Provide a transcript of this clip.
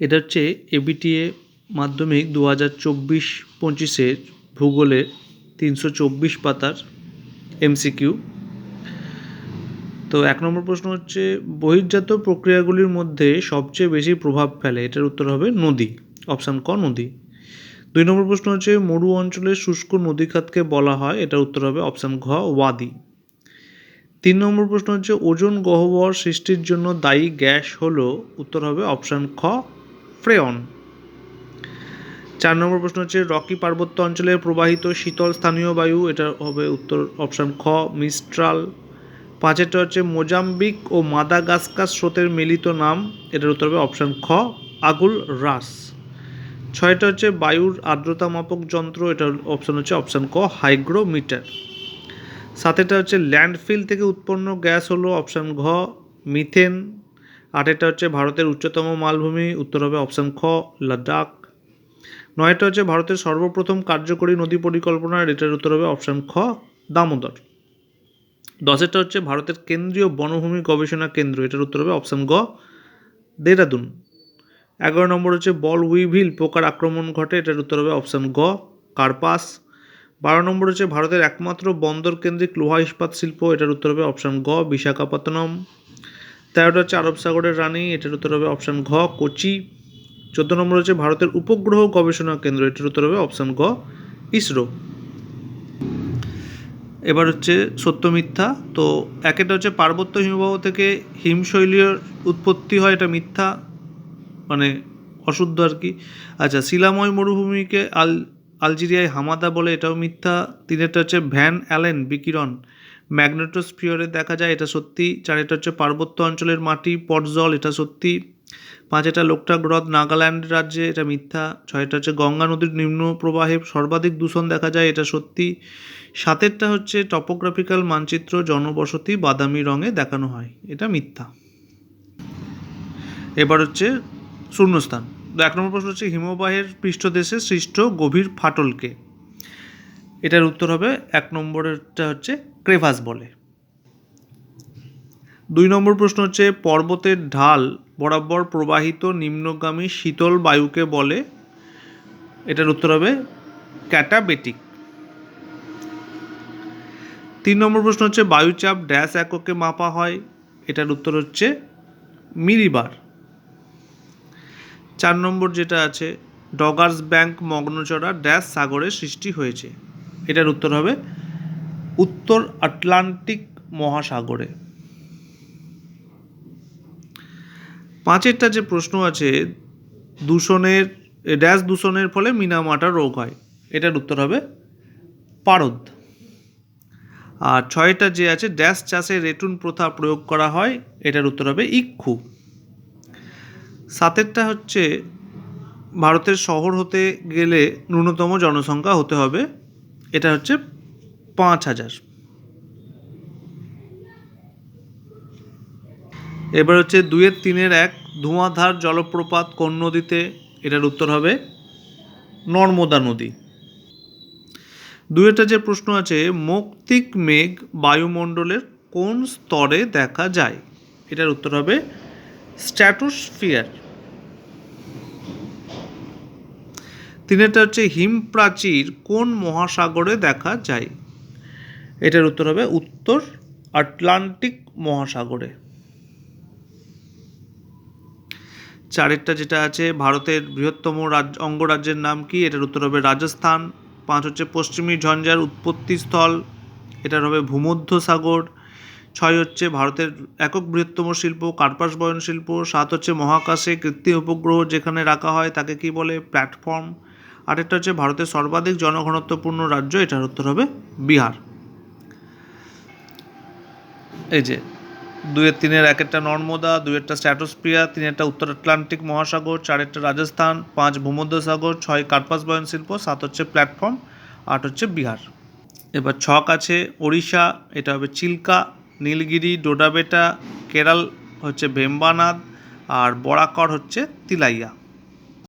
এটা হচ্ছে এবিটিএ মাধ্যমিক দু হাজার চব্বিশ পঁচিশের ভূগোলে তিনশো চব্বিশ পাতার এমসিকিউ তো এক নম্বর প্রশ্ন হচ্ছে, বহির্জাত প্রক্রিয়াগুলির মধ্যে সবচেয়ে বেশি প্রভাব ফেলে, এটার উত্তর হবে নদী, অপশান ক নদী। দুই নম্বর প্রশ্ন হচ্ছে, মরু অঞ্চলের শুষ্ক নদীখাতকে বলা হয়, এটার উত্তর হবে অপশান ঘ, ওয়াদি। তিন নম্বর প্রশ্ন হচ্ছে, ওজন গহ্বর সৃষ্টির জন্য দায়ী গ্যাস হলো, উত্তর হবে অপশান খ ফ্রেয়ন চার নম্বর প্রশ্ন হচ্ছে, রকি পার্বত্য অঞ্চলে প্রবাহিত শীতল স্থানীয় বায়ু, এটা হবে উত্তর অপশান খ, মিস্ট্রাল। পাঁচেরটা হচ্ছে, মোজাম্বিক ও মাদাগাস্কার স্রোতের মিলিত নাম, এটার উত্তর হবে অপশান খ, আগুল রাস। ছয়টা হচ্ছে, বায়ুর আর্দ্রতা মাপক যন্ত্র, এটার অপশান হচ্ছে অপশান ক, হাইগ্রোমিটার। সাতেরটা হচ্ছে, ল্যান্ডফিল থেকে উৎপন্ন গ্যাস হলো অপশান ঘ, মিথেন। আটেরটা হচ্ছে ভারতের উচ্চতম মালভূমি, উত্তর হবে অপশান খ, লাদাখ। নয়টা হচ্ছে ভারতের সর্বপ্রথম কার্যকরী নদী পরিকল্পনার এটার উত্তর হবে অপশান খ, দামোদর। দশেরটা হচ্ছে ভারতের কেন্দ্রীয় বনভূমি গবেষণা কেন্দ্র, এটার উত্তর হবে অপশান গ, দেরাদুন। এগারো নম্বর হচ্ছে বল উইভিল পোকার আক্রমণ ঘটে, এটার উত্তর হবে অপশান গ, কার্পাস। বারো নম্বর হচ্ছে ভারতের একমাত্র বন্দর কেন্দ্রিক লোহা ইস্পাত শিল্প, এটার উত্তর হবে অপশান গ, বিশাখাপত্তনম। তেরোটা হচ্ছে আরব সাগরের রানী, এটার উত্তর হবে অপশান ঘ, কোচি। চোদ্দ নম্বর হচ্ছে ভারতের উপগ্রহ গবেষণা কেন্দ্র, এটার উত্তর হবে অপশান গ ইসরো। এবার হচ্ছে সত্য মিথ্যা, তো একেটা হচ্ছে পার্বত্য হিমবাহ থেকে হিমশৈলীয় উৎপত্তি হয়, এটা মিথ্যা মানে অশুদ্ধ আর কি। আচ্ছা শিলাময় মরুভূমিকে আল আলজেরিয়ায় হামাদা বলে, এটাও মিথ্যা। তিনেরটা হচ্ছে ভ্যান অ্যালেন বিকিরণ। ম্যাগনেটোস্ফিয়রে দেখা যায়, এটা সত্যি। চার, এটা হচ্ছে পার্বত্য অঞ্চলের মাটি পটজল এটা সত্যি। পাঁচেটা লোকটাক হ্রদ নাগাল্যান্ড রাজ্যে, এটা মিথ্যা। ছয়টা হচ্ছে গঙ্গা নদীর নিম্ন প্রবাহে সর্বাধিক দূষণ দেখা যায়, এটা সত্যি। সাতেরটা হচ্ছে টপোগ্রাফিক্যাল মানচিত্র, জনবসতি, বাদামি রঙে দেখানো হয়, এটা মিথ্যা। এবার হচ্ছে শূন্যস্থান। এক নম্বর প্রশ্ন হচ্ছে, হিমবাহের পৃষ্ঠদেশে সৃষ্ট গভীর ফাটলকে এটার উত্তর হবে এক নম্বরেরটা হচ্ছে ক্রেভাস বলে। দুই নম্বর প্রশ্ন হচ্ছে, পর্বতের ঢাল বরাবর প্রবাহিত নিম্নগামী শীতল বায়ুকে বলে। এটার উত্তর হবে ক্যাটাবেটিক। তিন নম্বর প্রশ্ন হচ্ছে, বায়ুচাপ ড্যাশ এককে মাপা হয়? এটার উত্তর হচ্ছে মিলিবার। চার নম্বর যেটা আছে, ডগার্স ব্যাংক মগ্নচড়া ড্যাশ সাগরে সৃষ্টি হয়েছে। এটার উত্তর হবে উত্তর আটলান্টিক মহাসাগরে। পাঁচেরটা যে প্রশ্ন আছে, দূষণের, ড্যাশ দূষণের ফলে মিনামাটা রোগ হয়, এটার উত্তর হবে পারদ। আর ছয়টা যে আছে, ড্যাশ চাষে রেটুন প্রথা প্রয়োগ করা হয়, এটার উত্তর হবে ইক্ষু। সাতেরটা হচ্ছে, ভারতের শহর হতে গেলে ন্যূনতম জনসংখ্যা হতে হবে এটা হচ্ছে পাঁচ হাজার। এবার হচ্ছে দুয়ের তিনের এক ধোঁয়াধার জলপ্রপাত কোন নদীতে? এটার উত্তর হবে নর্মদা নদী। দুয়েটা যে প্রশ্ন আছে, মৌক্তিক মেঘ বায়ুমণ্ডলের কোন স্তরে দেখা যায়? এটার উত্তর হবে স্ট্র্যাটোস্ফিয়ার। তিনেরটা হচ্ছে হিম প্রাচীর কোন মহাসাগরে দেখা যায়? এটার উত্তর হবে উত্তর আটলান্টিক মহাসাগরে। চারেরটা যেটা আছে, ভারতের বৃহত্তম রাজ্য অঙ্গরাজ্যের নাম কি? এটার উত্তর হবে রাজস্থান। পাঁচ হচ্ছে পশ্চিমী ঝঞ্ঝার উৎপত্তিস্থল এটার হবে ভূমধ্য সাগর। ছয় হচ্ছে ভারতের একক বৃহত্তম শিল্প, কার্পাস বয়ন শিল্প। সাত হচ্ছে মহাকাশে কৃত্রিম উপগ্রহ যেখানে রাখা হয়, তাকে কি বলে? প্ল্যাটফর্ম। আরেকটা হচ্ছে ভারতের সর্বাধিক জনঘনত্বপূর্ণ রাজ্য, এটার উত্তর হবে বিহার। এই যে দুয়ের তিনের এক একটা নর্মদা দুয়েরটা স্ট্র্যাটোস্পিয়া তিনেরটা উত্তর আটলান্টিক মহাসাগর, চারেরটা রাজস্থান, পাঁচ ভূমধ্যসাগর, ছয় কার্পাস বয়ন শিল্প সাত হচ্ছে প্ল্যাটফর্ম, আট হচ্ছে বিহার। এবার ছক আছে ওড়িশা, এটা হবে চিল্কা, নীলগিরি, ডোডাবেটা, কেরাল হচ্ছে ভেম্বানাদ, আর বরাকর হচ্ছে তিলাইয়া।